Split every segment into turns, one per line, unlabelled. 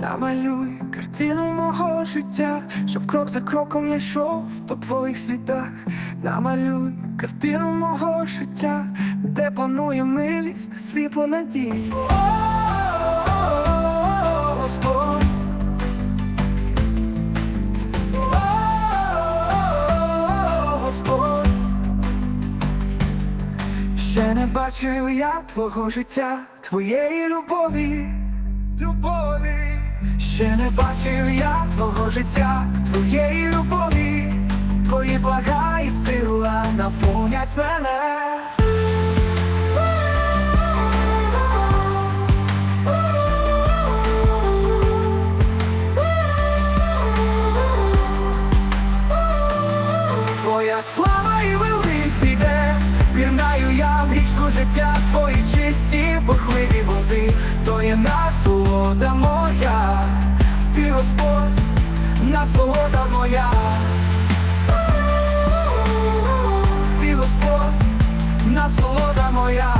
Намалюй картину мого життя, щоб крок за кроком я йшов по твоїх слідах. Намалюй картину мого життя, де панує милість та світло Господь. Ще не бачив я твого життя, твоєї любові, любові. Ще не бачив я твого життя, твоєї любові, твої блага і сила наповнять мене. Я в річку життя, твої чисті, бурхливі води, то є насолода моя, ти Господь, насолода моя, ти Господь, насолода моя.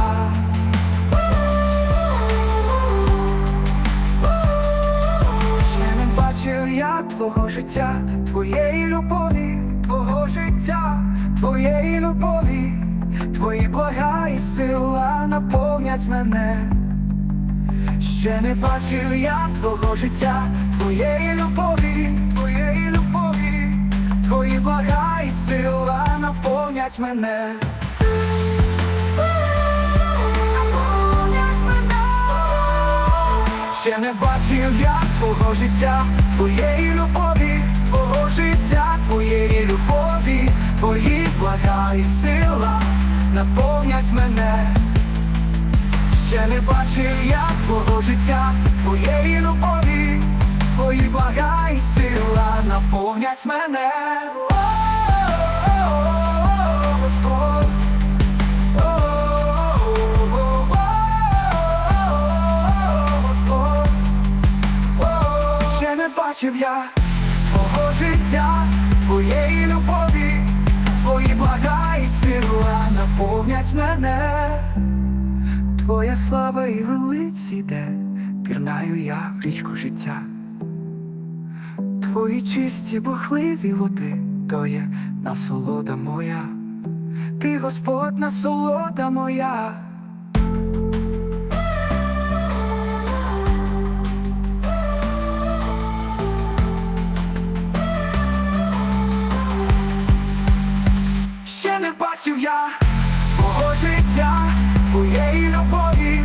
Ще бачив я твого життя, твоєї любові, твого життя, твоєї любові, твої блага і сила наповнять мене. Ще не бачив я твого життя, твоєї любові, твоєї любові, твої блага і сила наповнять мене. Ще не бачив я твого життя, твоєї любові, твого життя, твоєї любові, твої блага і сила наповнять мене. Ще не бачив я твого життя, твоєї любові, твої блага і сила наповнять мене. Бачив я твого життя, твоєї любові, твої блага і сила наповнять мене. Твоя слава і велиць іде, пірнаю я в річку життя. Твої чисті бухливі води, то є насолода моя. Ти Господь, насолода моя. Твого життя, твоєї любові,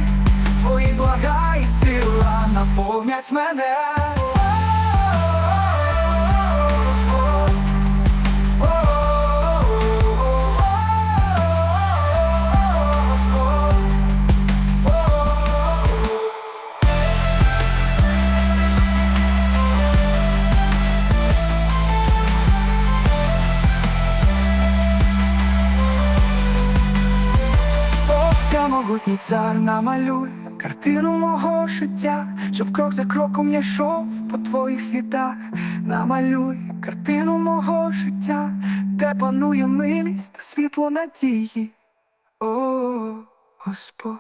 твої блага і сила наповнять мене. Всемогутній цар намалюй картину мого життя, щоб крок за кроком я йшов по твоїх слідах. Намалюй картину мого життя, де панує милість та світло надії. О, Господь.